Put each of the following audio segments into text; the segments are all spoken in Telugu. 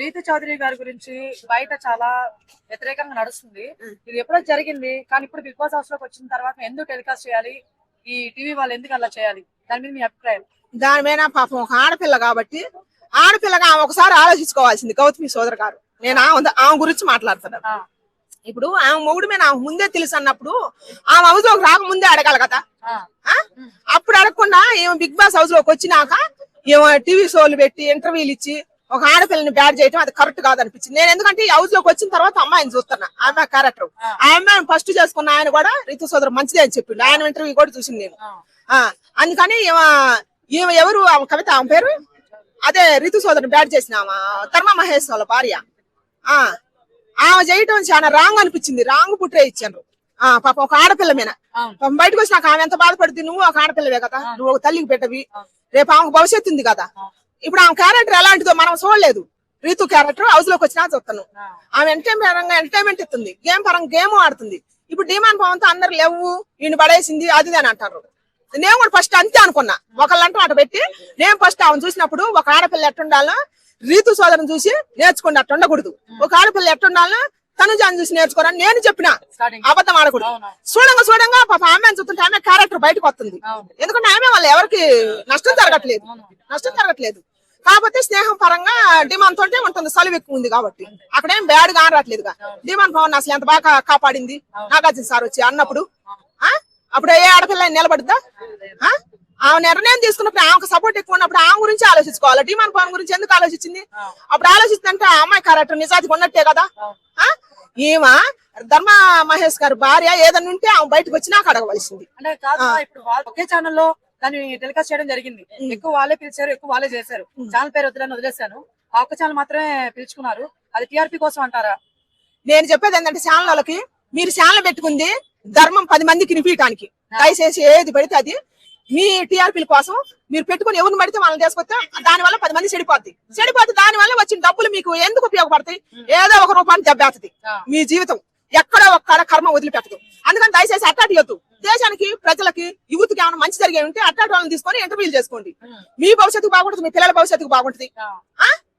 రీతు చౌదరి గారి గురించి బయట చాలా వ్యతిరేకంగా నడుస్తుంది. ఇది ఎప్పుడో జరిగింది కానీ ఇప్పుడు బిగ్ బాస్ హౌస్లోకి వచ్చిన తర్వాత ఎందుకు టెలికాస్ట్ చేయాలి? ఈ టీవీ వాళ్ళు ఎందుకు అలా చేయాలి? దాని మీద మీ అభిప్రాయం? దాని మీద పాపం ఒక ఆడపిల్ల కాబట్టి ఆడపిల్లగా ఆమె ఒకసారి ఆలోచించుకోవాల్సింది. గౌతమి సోదరు గారు. నేను ఆమె ఆమె గురించి మాట్లాడుతున్నాను. ఇప్పుడు ఆమె మొగుడు మీద ఆమె ముందే తెలుసు అన్నప్పుడు ఆమె హౌస్లోకి రాకముందే అడగాలి కదా? అప్పుడు అడగకుండా ఈమె బిగ్ బాస్ హౌస్లోకి వచ్చినాక ఈమె టీవీ షోలు పెట్టి ఇంటర్వ్యూలు ఇచ్చి ఒక ఆడపిల్లని బ్యాడ్ చేయడం అది కరెక్ట్ కాదు అనిపించింది నేను ఎందుకంటే ఈ హౌస్లోకి వచ్చిన తర్వాత అమ్మాయిని చూస్తున్నా. ఆ అమ్మాయి క్యారెక్టర్ ఆ అమ్మాయిని ఫస్ట్ చేసుకున్న ఆయన కూడా రితు సోదరు మంచిదే అని చెప్పిండు. ఆయన ఇంటర్వ్యూ కూడా చూసింది నేను. అందుకని ఈమె ఎవరు? ఆమె కవిత ఆమె పేరు? అదే రితు సోదరుని బ్యాడ్ చేసిన ఆమె ధర్మ మహేష్ వాళ్ళ భార్య. ఆ ఆమె చేయటం చాలా రాంగ్ అనిపించింది. రాంగ్ పుట్రే ఇచ్చారు ఆ పాప ఒక ఆడపిల్ల మీద. పాపం బయటకు వచ్చినాక ఆమె ఎంత బాధపడుతుంది? నువ్వు ఒక ఆడపిల్లవే కదా. నువ్వు ఒక తల్లికి పెట్టవి. రేపు ఆమెకు భవిష్యత్తు ఉంది కదా. ఇప్పుడు ఆమె క్యారెక్టర్ ఎలాంటిదో మనం చూడలేదు. రీతు క్యారెక్టర్ హౌస్లోకి వచ్చినా చూస్తాను. ఆమె ఎంటర్టైన్మెంట్ పరంగా ఎంటర్టైన్మెంట్ ఇస్తుంది గేమ్ పరంగా గేమ్ ఆడుతుంది. ఇప్పుడు డిమాండ్ పవన్తో అందరు లేవు ఈయన పడేసింది అది అని అంటారు. నేను కూడా ఫస్ట్ అంతే అనుకున్నా. ఒకళ్ళంటూ అటు పెట్టి నేను ఫస్ట్ ఆమెను చూసినప్పుడు ఒక ఆడపిల్ల ఎట్టుండాలో రీతు సోదరుని చూసి నేర్చుకోండి అట్టు ఉండకూడదు ఒక ఆడపిల్ల ఎట్టుండాలో తనుజాన్ని చూసి నేర్చుకోరని నేను చెప్పిన. అబద్ధం ఆడకూడదు. చూడంగా చూడంగా పాప ఆమె చూస్తుంటే ఆమె క్యారెక్టర్ బయటకు వస్తుంది. ఎందుకంటే ఆమె వాళ్ళు ఎవరికి నష్టం జరగట్లేదు. నష్టం జరగట్లేదు. కాకపోతే స్నేహం పరంగా డిమాండ్ తోటే ఉంటుంది. సలువు ఎక్కువ ఉంది కాబట్టి. అక్కడేం బ్యాడ్గా రావట్లేదుగా డిమాండ్ పవన్ అసలు ఎంత బాగా కాపాడింది? నాగార్జున సార్ వచ్చి అన్నప్పుడు. ఆ? అప్పుడు ఏ ఆడపిల్ల నిలబడుద్దా? ఆ? నిర్ణయం తీసుకున్నప్పుడు ఆమెకు సపోర్ట్ ఎక్కువ ఉన్నప్పుడు ఆమె గురించి ఆలోచించుకోవాలి? డిమాండ్ పవన్ గురించి ఎందుకు ఆలోచించింది? అప్పుడు ఆలోచిస్తుంటే ఆ అమ్మాయి క్యారెక్టర్ నిజాతికి ఉన్నట్టే కదా? ఆ? ఈమె ధర్మ మహేష్ గారి భార్య ఏదన్నా ఉంటే ఆమె బయటకు వచ్చి నాకు అడగవలసింది. అంటే కాదు ఇప్పుడు ఒకే ఛానల్లో దాన్ని టెలికాస్ట్ చేయడం జరిగింది. ఎక్కువ వాళ్ళే పిలిచారు ఎక్కువ వాళ్ళే చేశారు. ఛానల్ పేరు వద్దని వదిలేశాను. ఆ ఒక్క ఛానల్ మాత్రమే పిలుచుకున్నారు. అది టీఆర్పీ కోసం అంటారా? నేను చెప్పేది ఏంటంటే ఛానల్ వాళ్ళకి మీరు ఛానల్ పెట్టుకుంది ధర్మం పది మందికి నింపించడానికి దయచేసి ఏది పడితే అది మీ టీఆర్పీల కోసం మీరు పెట్టుకుని ఎవరిని పడితే వాళ్ళని తీసుకొస్తే దాని వల్ల పది మంది చెడిపోద్ది. చెడిపోతే దాని వల్ల వచ్చిన డబ్బులు మీకు ఎందుకు ఉపయోగపడతాయి? ఏదో ఒక రూపాన్ని దెబ్బేస్తుంది. మీ జీవితం ఎక్కడో ఒక్కడ కర్మ వదిలిపెట్టదు. అందుకని దయచేసి అట్టాటి ఇవ్వద్దు దేశానికి ప్రజలకి యూత్కి ఏమైనా మంచి జరిగే ఉంటే అట్టాటి వాళ్ళని తీసుకొని ఇంటర్వ్యూలు చేసుకోండి. మీ భవిష్యత్తుకు బాగుంటుంది మీ పిల్లల భవిష్యత్తుకు బాగుంటుంది?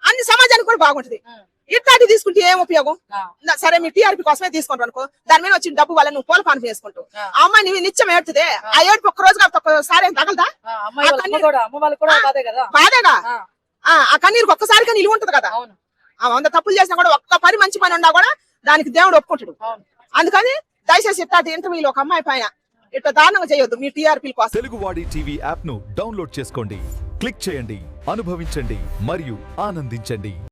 అన్ని సమాజానికి కూడా బాగుంటుంది. ఇట్లాంటి తీసుకుంటే ఏం ఉపయోగం? నా- సరే మీ టీఆర్పీ కోసమే తీసుకుంటారు అనుకో. దాని మీద వచ్చిన డబ్బు వల్ల నువ్వు పూల పాన్ చేసుకుంటావు. అమ్మాయి నువ్వు నిత్యం ఏడుతుంది. ఆ. ఏడుపు ఒక్క రోజు కాబట్టి ఒక్కసారి ఏం తగలదా? ఆ, అమ్మాయి వాళ్ళ అమ్మ కూడా అమ్మ వాళ్ళు కూడా బాధే కదా? బాధేగా? ఆ, కన్నీరుకి ఒక్కసారిగా నిలువ ఉంటది కదా? అవును. ఆ వంద తప్పులు చేసినా కూడా ఒక్క పని మంచి పని ఉన్నా కూడా దానికి దేవుడు ఒప్పుకుంటాడు. అవును. అందుకని దయచేసి ఇట్లాంటి ఇంటర్వ్యూలు ఒక అమ్మాయి పైన ఇట్లా దారుణంగా చేయొద్దు. మీ టీఆర్పీ కోసం. తెలుగువాడి టీవీ యాప్ను డౌన్లోడ్ చేసుకోండి. క్లిక్ చేయండి. అనుభవించండి. మరియు ఆనందించండి.